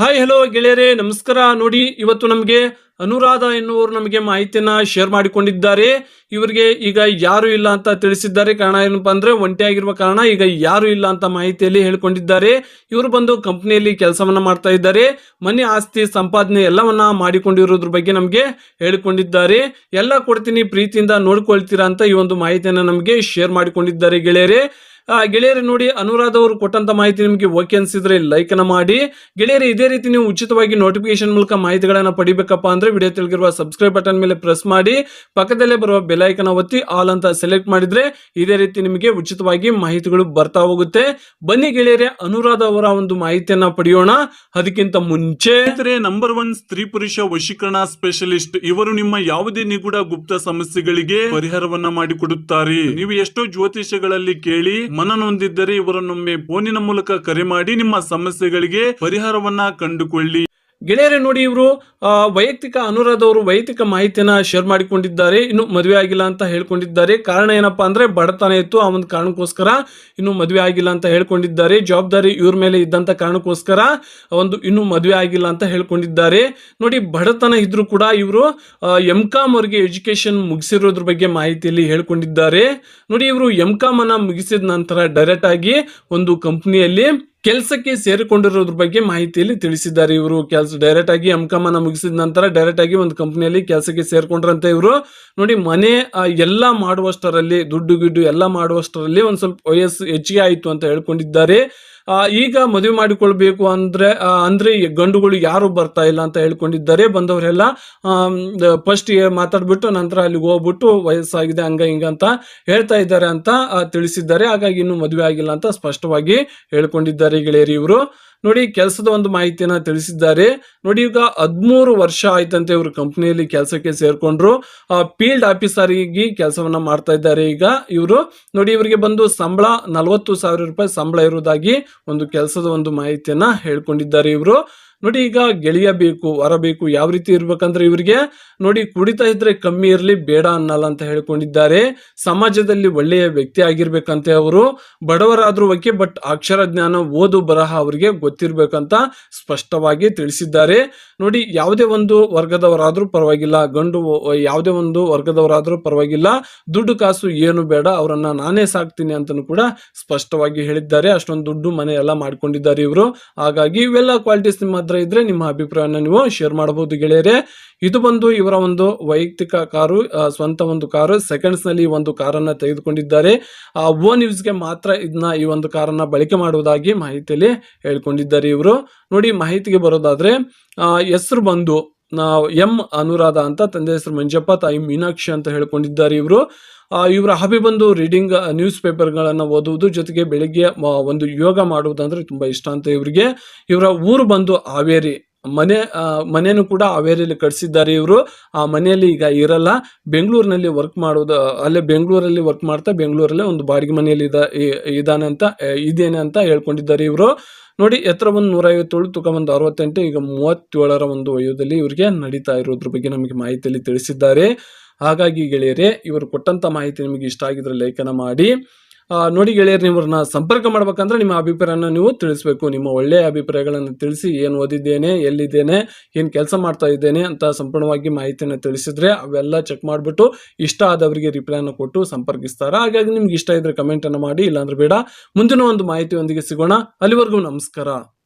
Hi hello ಗೆಳೆಯರೇ, ನಮಸ್ಕಾರ. ನೋಡಿ, ಇವತ್ತು ನಮಗೆ ಅನುರಾಧ ಎನ್ನುವರು ನಮಗೆ ಮಾಹಿತಿಯನ್ನ ಶೇರ್ ಮಾಡಿಕೊಂಡಿದ್ದಾರೆ. ಇವರಿಗೆ ಈಗ ಯಾರು ಇಲ್ಲ ಅಂತ ತಿಳಿಸಿದ್ದಾರೆ. ಕಾರಣ ಏನಪ್ಪಾ ಅಂದ್ರೆ, ಒಂಟಿಯಾಗಿರುವ ಕಾರಣ ಈಗ ಯಾರು ಇಲ್ಲ ಅಂತ ಮಾಹಿತಿಯಲ್ಲಿ ಹೇಳ್ಕೊಂಡಿದ್ದಾರೆ. ಇವರು ಬಂದು ಕಂಪ್ನಿಯಲ್ಲಿ ಕೆಲಸವನ್ನ ಮಾಡ್ತಾ ಇದ್ದಾರೆ. ಮನೆ ಆಸ್ತಿ, ಸಂಪಾದನೆ ಎಲ್ಲವನ್ನ ಮಾಡಿಕೊಂಡಿರೋದ್ರ ಬಗ್ಗೆ ನಮಗೆ ಹೇಳಿಕೊಂಡಿದ್ದಾರೆ. ಎಲ್ಲ ಕೊಡ್ತೀನಿ, ಪ್ರೀತಿಯಿಂದ ನೋಡ್ಕೊಳ್ತೀರಾ ಅಂತ ಈ ಒಂದು ಮಾಹಿತಿಯನ್ನ ನಮಗೆ ಶೇರ್ ಮಾಡಿಕೊಂಡಿದ್ದಾರೆ ಗೆಳೆಯರೇ. ಗೆಳೆಯರೇ ನೋಡಿ, ಅನುರಾಧ ಅವರು ಕೊಟ್ಟಂತ ಮಾಹಿತಿ ನಿಮಗೆ ಓಕೆ ಅನ್ಸಿದ್ರೆ ಲೈಕ್ ಮಾಡಿ. ಗೆಳೆಯರಿ, ಇದೇ ರೀತಿ ನೀವು ಉಚಿತವಾಗಿ ನೋಟಿಫಿಕೇಶನ್ ಮೂಲಕ ಮಾಹಿತಿಗಳನ್ನ ಪಡಿಬೇಕಪ್ಪ ಅಂದ್ರೆ ವಿಡಿಯೋ ತಿಳಿದಿರುವ ಸಬ್ಸ್ಕ್ರೈಬ್ ಬಟನ್ ಮೇಲೆ ಪ್ರೆಸ್ ಮಾಡಿ. ಪಕ್ಕದಲ್ಲೇ ಬರುವ ಬೆಲೈಕನ ಒತ್ತಿ ಆಲ್ ಅಂತ ಸೆಲೆಕ್ಟ್ ಮಾಡಿದ್ರೆ ಇದೇ ರೀತಿ ನಿಮಗೆ ಉಚಿತವಾಗಿ ಮಾಹಿತಿಗಳು ಬರ್ತಾ ಹೋಗುತ್ತೆ. ಬನ್ನಿ ಗೆಳೆಯರೇ, ಅನುರಾಧ ಅವರ ಒಂದು ಮಾಹಿತಿಯನ್ನ ಪಡೆಯೋಣ. ಅದಕ್ಕಿಂತ ಮುಂಚೆ ನಂಬರ್ ಒನ್ ಸ್ತ್ರೀ ಪುರುಷ ವಶೀಕರಣ ಸ್ಪೆಷಲಿಸ್ಟ್ ಇವರು ನಿಮ್ಮ ಯಾವುದೇ ನಿಗೂಢ ಗುಪ್ತ ಸಮಸ್ಯೆಗಳಿಗೆ ಪರಿಹಾರವನ್ನ ಮಾಡಿಕೊಡುತ್ತಾರೆ. ನೀವು ಎಷ್ಟೋ ಜ್ಯೋತಿಷ್ಯಗಳಲ್ಲಿ ಕೇಳಿ ಮನನೊಂದಿದ್ದರೆ ಇವರನ್ನೊಮ್ಮೆ ಫೋನಿನ ಮೂಲಕ ಕರೆ ಮಾಡಿ ನಿಮ್ಮ ಸಮಸ್ಯೆಗಳಿಗೆ ಪರಿಹಾರವನ್ನ ಕಂಡುಕೊಳ್ಳಿ. ಗೆಳೆಯರೇ ನೋಡಿ ಇವರು ವೈಯಕ್ತಿಕ ಅನುರಾಧ ಅವರು ವೈಯಕ್ತಿಕ ಮಾಹಿತಿಯನ್ನು ಶೇರ್ ಮಾಡಿಕೊಂಡಿದ್ದಾರೆ. ಇನ್ನು ಮದುವೆ ಆಗಿಲ್ಲ ಅಂತ ಹೇಳ್ಕೊಂಡಿದ್ದಾರೆ. ಕಾರಣ ಏನಪ್ಪಾ ಅಂದ್ರೆ ಬಡತನ ಇತ್ತು. ಆ ಒಂದು ಕಾರಣಕ್ಕೋಸ್ಕರ ಇನ್ನು ಮದುವೆ ಆಗಿಲ್ಲ ಅಂತ ಹೇಳ್ಕೊಂಡಿದ್ದಾರೆ. ಜವಾಬ್ದಾರಿ ಇವ್ರ ಮೇಲೆ ಇದ್ದಂತ ಕಾರಣಕ್ಕೋಸ್ಕರ ಒಂದು ಇನ್ನು ಮದುವೆ ಆಗಿಲ್ಲ ಅಂತ ಹೇಳ್ಕೊಂಡಿದ್ದಾರೆ. ನೋಡಿ, ಬಡತನ ಇದ್ರೂ ಕೂಡ ಇವರು ಎಂ ಕಾಮ್ ಅವರಿಗೆ ಎಜುಕೇಶನ್ ಮುಗಿಸಿರೋದ್ರ ಬಗ್ಗೆ ಮಾಹಿತಿಯಲ್ಲಿ ಹೇಳ್ಕೊಂಡಿದ್ದಾರೆ. ನೋಡಿ, ಇವರು ಎಂ ಕಾಮ್ ಅನ್ನ ಮುಗಿಸಿದ ನಂತರ ಡೈರೆಕ್ಟ್ ಆಗಿ ಒಂದು ಕಂಪನಿಯಲ್ಲಿ ಕೆಲಸಕ್ಕೆ ಸೇರಿಕೊಂಡಿರೋದ್ರ ಬಗ್ಗೆ ಮಾಹಿತಿಯಲ್ಲಿ ತಿಳಿಸಿದ್ದಾರೆ ಇವರು. ಕೆಲಸ ಡೈರೆಕ್ಟ್ ಆಗಿ ಎಂ ಮುಗಿಸಿದ ನಂತರ ಡೈರೆಕ್ಟ್ ಆಗಿ ಒಂದು ಕಂಪನಿಯಲ್ಲಿ ಕೆಲಸಕ್ಕೆ ಸೇರ್ಕೊಂಡ್ರಂತೆ ಇವರು. ನೋಡಿ, ಮನೆ ಎಲ್ಲ ಮಾಡುವಷ್ಟರಲ್ಲಿ, ದುಡ್ಡು ಗಿಡ್ಡು ಎಲ್ಲ ಮಾಡುವಷ್ಟರಲ್ಲಿ ಒಂದು ಸ್ವಲ್ಪ ವಯಸ್ಸು ಹೆಚ್ಚಿಗೆ ಆಯಿತು ಅಂತ ಹೇಳ್ಕೊಂಡಿದ್ದಾರೆ. ಈಗ ಮದುವೆ ಮಾಡಿಕೊಳ್ಬೇಕು ಅಂದ್ರೆ ಅಂದ್ರೆ ಗಂಡುಗಳು ಯಾರು ಬರ್ತಾ ಇಲ್ಲ ಅಂತ ಹೇಳ್ಕೊಂಡಿದ್ದಾರೆ ಬಂದವರೆಲ್ಲ ಫಸ್ಟ್ ಮಾತಾಡ್ಬಿಟ್ಟು ನಂತರ ಅಲ್ಲಿಗೆ ಹೋಗ್ಬಿಟ್ಟು ವಯಸ್ಸಾಗಿದೆ, ಹಂಗ ಹಿಂಗ ಅಂತ ಹೇಳ್ತಾ ಇದ್ದಾರೆ ಅಂತ ತಿಳಿಸಿದ್ದಾರೆ. ಹಾಗಾಗಿ ಇನ್ನು ಮದುವೆ ಆಗಿಲ್ಲ ಅಂತ ಸ್ಪಷ್ಟವಾಗಿ ಹೇಳ್ಕೊಂಡಿದ್ದಾರೆ ಗೆಳೆಯರಿ ಇವರು. ನೋಡಿ ಕೆಲಸದ ಒಂದು ಮಾಹಿತಿಯನ್ನ ತಿಳಿಸಿದ್ದಾರೆ. ನೋಡಿ ಈಗ ಹದಿಮೂರು ವರ್ಷ ಆಯ್ತಂತೆ ಇವರು ಕಂಪನಿಯಲ್ಲಿ ಕೆಲಸಕ್ಕೆ ಸೇರ್ಕೊಂಡ್ರು. ಫೀಲ್ಡ್ ಆಫೀಸರ್ ಆಗಿ ಕೆಲಸವನ್ನ ಮಾಡ್ತಾ ಇದ್ದಾರೆ ಈಗ ಇವರು. ನೋಡಿ ಇವರಿಗೆ ಬಂದು ಸಂಬಳ ನಲವತ್ತು ಸಾವಿರ ರೂಪಾಯಿ ಸಂಬಳ ಇರುವುದಾಗಿ ಒಂದು ಕೆಲಸದ ಒಂದು ಮಾಹಿತಿಯನ್ನ ಹೇಳ್ಕೊಂಡಿದ್ದಾರೆ ಇವರು. ನೋಡಿ, ಈಗ ಗೆಳೆಯ ಬೇಕು, ವರ ಬೇಕು, ಯಾವ ರೀತಿ ಇರ್ಬೇಕಂದ್ರೆ ಇವರಿಗೆ ನೋಡಿ, ಕುಡಿತಾ ಇದ್ರೆ ಕಮ್ಮಿ ಇರಲಿ, ಬೇಡ ಅನ್ನಲ್ಲ ಅಂತ ಹೇಳ್ಕೊಂಡಿದ್ದಾರೆ. ಸಮಾಜದಲ್ಲಿ ಒಳ್ಳೆಯ ವ್ಯಕ್ತಿ ಆಗಿರ್ಬೇಕಂತೆ ಅವರು. ಬಡವರಾದ್ರೂ ಓಕೆ, ಬಟ್ ಅಕ್ಷರ ಜ್ಞಾನ ಓದು ಬರಹ ಅವರಿಗೆ ಗೊತ್ತಿರ್ಬೇಕಂತ ಸ್ಪಷ್ಟವಾಗಿ ತಿಳಿಸಿದ್ದಾರೆ. ನೋಡಿ, ಯಾವುದೇ ಒಂದು ವರ್ಗದವರಾದ್ರೂ ಪರವಾಗಿಲ್ಲ, ಗಂಡು, ಯಾವುದೇ ಒಂದು ವರ್ಗದವರಾದ್ರೂ ಪರವಾಗಿಲ್ಲ, ದುಡ್ಡು ಕಾಸು ಏನು ಬೇಡ, ಅವರನ್ನ ನಾನೇ ಸಾಕ್ತೀನಿ ಅಂತಲೂ ಕೂಡ ಸ್ಪಷ್ಟವಾಗಿ ಹೇಳಿದ್ದಾರೆ. ಅಷ್ಟೊಂದು ದುಡ್ಡು ಮನೆ ಎಲ್ಲ ಮಾಡ್ಕೊಂಡಿದ್ದಾರೆ ಇವರು. ಹಾಗಾಗಿ ಇವೆಲ್ಲ ಕ್ವಾಲಿಟೀಸ್ ನಿಮ್ಮ ಹತ್ರ ಇದ್ರೆ ನಿಮ್ಮ ಅಭಿಪ್ರಾಯನ ನೀವು ಶೇರ್ ಮಾಡಬಹುದು ಗೆಳೆಯರೆ. ಇದು ಬಂದು ಇವರ ಒಂದು ವೈಯಕ್ತಿಕ ಕಾರು ಸ್ವಂತ ಒಂದು ಕಾರು ಸೆಕೆಂಡ್ಸ್ನಲ್ಲಿ ಒಂದು ಕಾರನ್ನ ತೆಗೆದುಕೊಂಡಿದ್ದಾರೆ. ಓನ್ ಯೂಸ್ಗೆ ಮಾತ್ರ ಇದನ್ನ ಈ ಒಂದು ಕಾರನ್ನ ಬಳಕೆ ಮಾಡುವುದಾಗಿ ಮಾಹಿತಿಯಲ್ಲಿ ಹೇಳ್ಕೊಂಡಿದ್ದಾರೆ ಇವರು. ನೋಡಿ ಮಾಹಿತಿಗೆ ಬರೋದಾದ್ರೆ ಹೆಸರು ಬಂದು ನಾವು ಎಂ ಅನುರಾಧ ಅಂತ ತಂದೆ ಹೆಸರು ಮಂಜಪ್ಪ, ತಾಯಿ ಮೀನಾಕ್ಷಿ ಅಂತ ಹೇಳ್ಕೊಂಡಿದ್ದಾರೆ ಇವರು. ಇವರ ಹಾಬಿ ಬಂದು ರೀಡಿಂಗ್ ನ್ಯೂಸ್ ಪೇಪರ್ಗಳನ್ನು ಓದುವುದು ಜೊತೆಗೆ ಬೆಳಿಗ್ಗೆ ಒಂದು ಯೋಗ ಮಾಡುವುದಂದ್ರೆ ತುಂಬಾ ಇಷ್ಟ ಅಂತ ಇವರಿಗೆ. ಇವರ ಊರು ಬಂದು ಹಾವೇರಿ. ಮನೆ ಮನೆಯನ್ನು ಕೂಡ ಹಾವೇರಿಯಲ್ಲಿ ಕಟ್ಸಿದ್ದಾರೆ ಇವರು. ಆ ಮನೆಯಲ್ಲಿ ಈಗ ಇರಲ್ಲ. ಬೆಂಗಳೂರಿನಲ್ಲಿ ವರ್ಕ್ ಮಾಡೋದು, ಅಲ್ಲೇ ಬೆಂಗಳೂರಲ್ಲಿ ವರ್ಕ್ ಮಾಡ್ತಾ ಬೆಂಗಳೂರಲ್ಲೇ ಒಂದು ಬಾಡಿಗೆ ಮನೆಯಲ್ಲಿ ಇದ ಇದಾನೆ ಅಂತ ಇದೇನೆ ಅಂತ ಹೇಳ್ಕೊಂಡಿದ್ದಾರೆ ಇವರು. ನೋಡಿ ಎತ್ತರ ಒಂದು ನೂರೈವತ್ತೇಳು ತೂಕ ಒಂದು ಅರವತ್ತೆಂಟು, ಈಗ ಮೂವತ್ತೇಳರ ಒಂದು ವಯೋದಲ್ಲಿ ಇವರಿಗೆ ನಡೀತಾ ಇರೋದ್ರ ಬಗ್ಗೆ ನಮಗೆ ಮಾಹಿತಿಯಲ್ಲಿ ತಿಳಿಸಿದ್ದಾರೆ. ಹಾಗಾಗಿ ಗೆಳೆಯರೇ, ಇವರು ಕೊಟ್ಟಂತ ಮಾಹಿತಿ ನಿಮಗೆ ಇಷ್ಟ ಆಗಿದ್ರೆ ಲೇಖನ ಮಾಡಿ. ನೋಡಿ ಗೆಳೆಯರು, ನಿಮ್ಮನ್ನ ಸಂಪರ್ಕ ಮಾಡ್ಬೇಕಂದ್ರೆ ನಿಮ್ಮ ಅಭಿಪ್ರಾಯನ ನೀವು ತಿಳಿಸ್ಬೇಕು. ನಿಮ್ಮ ಒಳ್ಳೆಯ ಅಭಿಪ್ರಾಯಗಳನ್ನು ತಿಳಿಸಿ ಏನು ಓದಿದ್ದೇನೆ, ಎಲ್ಲಿದ್ದೇನೆ, ಏನು ಕೆಲಸ ಮಾಡ್ತಾ ಇದ್ದೇನೆ ಅಂತ ಸಂಪೂರ್ಣವಾಗಿ ಮಾಹಿತಿಯನ್ನು ತಿಳಿಸಿದ್ರೆ ಅವೆಲ್ಲ ಚೆಕ್ ಮಾಡಿಬಿಟ್ಟು ಇಷ್ಟ ಆದವರಿಗೆ ರಿಪ್ಲೈನ ಕೊಟ್ಟು ಸಂಪರ್ಕಿಸ್ತಾರೆ. ಹಾಗಾಗಿ ನಿಮ್ಗೆ ಇಷ್ಟ ಇದ್ರೆ ಕಮೆಂಟನ್ನು ಮಾಡಿ, ಇಲ್ಲಾಂದ್ರೆ ಬೇಡ. ಮುಂದಿನ ಒಂದು ಮಾಹಿತಿಯೊಂದಿಗೆ ಸಿಗೋಣ. ಅಲ್ಲಿವರೆಗೂ ನಮಸ್ಕಾರ.